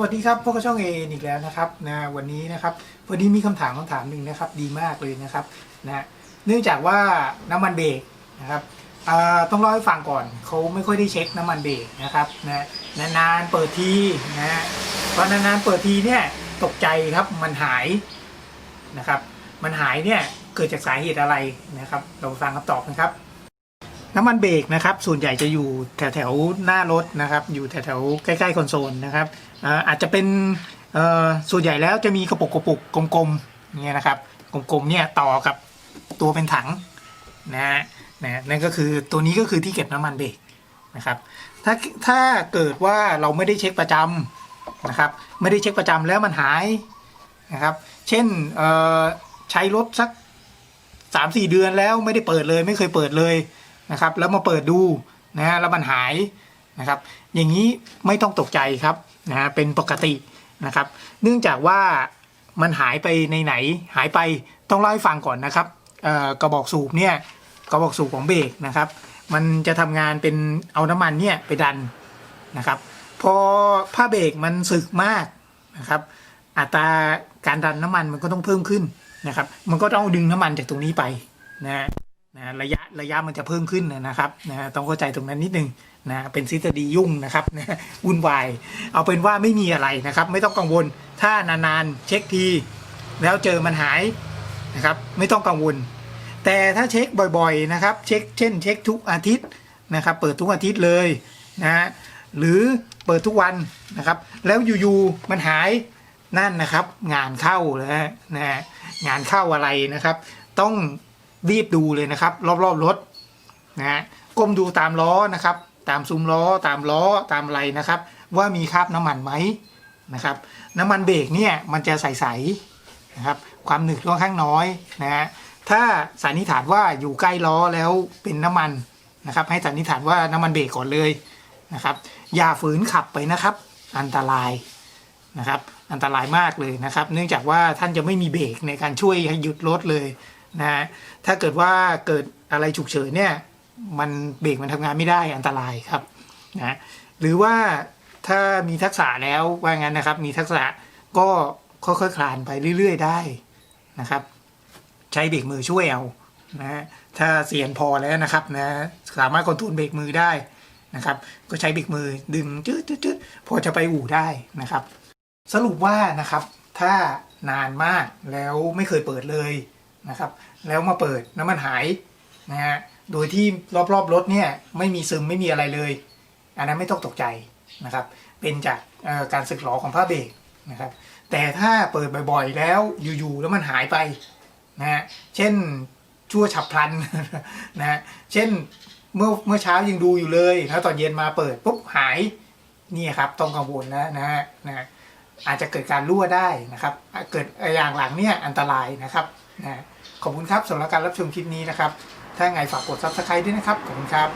วัสดีครับพวกช่องเออีกแล้วนะครับนะวันนี้นะครับพอดีมีคำถามคำถามหนึ่งนะครับ ดีมากเลยนะครับนะเนื่องจากว่าน้ำมันเบรกนะครับต้องเล่าให้ฟังก่อนเขาไม่ค่อยได้เช็คน้ำมันเบรกนะครับนะนานๆเปิดทีนะเพราะนานๆเปิดทีเนี่ยตกใจครับมันหายนะครับ มันหายเนี่ยเกิดจากสาเหตุอะไรนะครับ เราฟังคำตอบนะครับ น้ำมันเบรกนะครับส่วนใหญ่จะอยู่แถวแถวๆหน้ารถนะครับ อยู่แถวแถวๆใกล้ๆคอนโซลนะครับอาจจะเป็นส่วนใหญ่แล้วจะมีกระปุกกระปุกกลมๆเงี้ยนะครับกลมๆเนี่ยต่อกับตัวเป็นถังนะฮะนั่นก็คือตัวนี้ก็คือที่เก็บน้ำมันเบรกนะครับถ้าถ้าเกิดว่าเราไม่ได้เช็คประจำนะครับไม่ได้เช็คประจำแล้วมันหายนะครับเช่นใช้รถสักสามสี่เดือนแล้วไม่ได้เปิดเลย ไม่เคยเปิดเลย นะครับ แล้วมาเปิดดูนะฮะแล้วมันหายนะครับ อย่างนี้ไม่ต้องตกใจครับนะฮะเป็นปกตินะครับ เนื่องจากว่ามันหายไปในไหนหายไปต้องเล่าให้ฟังก่อนนะครับกระบอกสูบเนี่ยกระบอกสูบของเบรกนะครับ มันจะทำงานเป็นเอาน้ำมันเนี่ยไปดันนะครับ พอผ้าเบรกมันสึกมากนะครับ อัตราการดันน้ำมันมันก็ต้องเพิ่มขึ้นนะครับ มันก็ต้องดึงน้ำมันจากตรงนี้ไปนะ นะระยะระยะมันจะเพิ่มขึ้นนะครับนะต้องเข้าใจตรงนั้นนิดนึงนะเป็นทฤษฎียุ่งนะครับนะวุ่นวายเอาเป็นว่าไม่มีอะไรนะครับ ไม่ต้องกังวลถ้านานๆเช็คที แล้วเจอมันหายนะครับไม่ต้องกังวล แต่ถ้าเช็คบ่อยๆนะครับเช็คเช่น เช็คทุกอาทิตย์นะครับเปิดทุกอาทิตย์เลยนะฮะหรือเปิดทุกวันนะครับ แล้วอยู่ๆมันหายนั่นนะครับ งานเข้าแล้วนะฮะงานเข้าอะไรนะครับ ต้อง รีบดูเลยนะครับ รอบๆรถนะฮะก้มดูตามล้อนะครับ ตามซุ้มล้อตามล้อตามอะไรนะครับ ว่ามีคราบน้ำมันไหมนะครับ น้ำมันเบรกเนี่ยมันจะใสๆนะครับ ความหนึบค่อนข้างน้อยนะฮะถ้าสันนิษฐานว่าอยู่ใกล้ล้อแล้วเป็นน้ำมันนะครับ ให้สันนิษฐานว่าน้ำมันเบรกก่อนเลยนะครับ อย่าฝืนขับไปนะครับ อันตรายนะครับ อันตรายมากเลยนะครับ เนื่องจากว่าท่านจะไม่มีเบรกในการช่วยให้หยุดรถเลย นะฮะถ้าเกิดว่าเกิดอะไรฉุกเฉินเนี่ยมันเบรกมันทำงานไม่ได้อันตรายครับนะหรือว่าถ้ามีทักษะแล้วว่างั้นนะครับ มีทักษะก็ค่อยๆคลานไปเรื่อย ๆ ได้นะครับ ใช้เบรกมือช่วยเอานะฮะถ้าเสียนพอแล้วนะครับนะสามารถคอนโทรลเบรกมือได้นะครับ ก็ใช้เบรกมือดึงจืดๆๆพอจะไปอู่ได้นะครับ สรุปว่านะครับ ถ้านานมากแล้วไม่เคยเปิดเลย นะครับ แล้วมาเปิดน้ำมันหายนะฮะโดยที่รอบๆรถเนี่ยไม่มีซึมไม่มีอะไรเลย อันนั้นไม่ต้องตกใจนะครับ เป็นจากการสึกหรอของผ้าเบรกนะครับ แต่ถ้าเปิดบ่อยๆแล้วอยู่ๆแล้วมันหายไปนะฮะเช่นชั่วฉับพลันนะฮะเช่นเมื่อเมื่อเช้ายังดูอยู่เลยแล้วตอนเย็นมาเปิดปุ๊บหายนี่ครับต้องกังวลนะนะฮะนะ อาจจะเกิดการรั่วได้นะครับ เกิดอย่างหลังเนี่ยอันตรายนะครับนะขอบคุณครับสำหรับการรับชมคลิปนี้นะครับ ถ้าไงฝากกด subscribe ด้วยนะครับ ขอบคุณครับ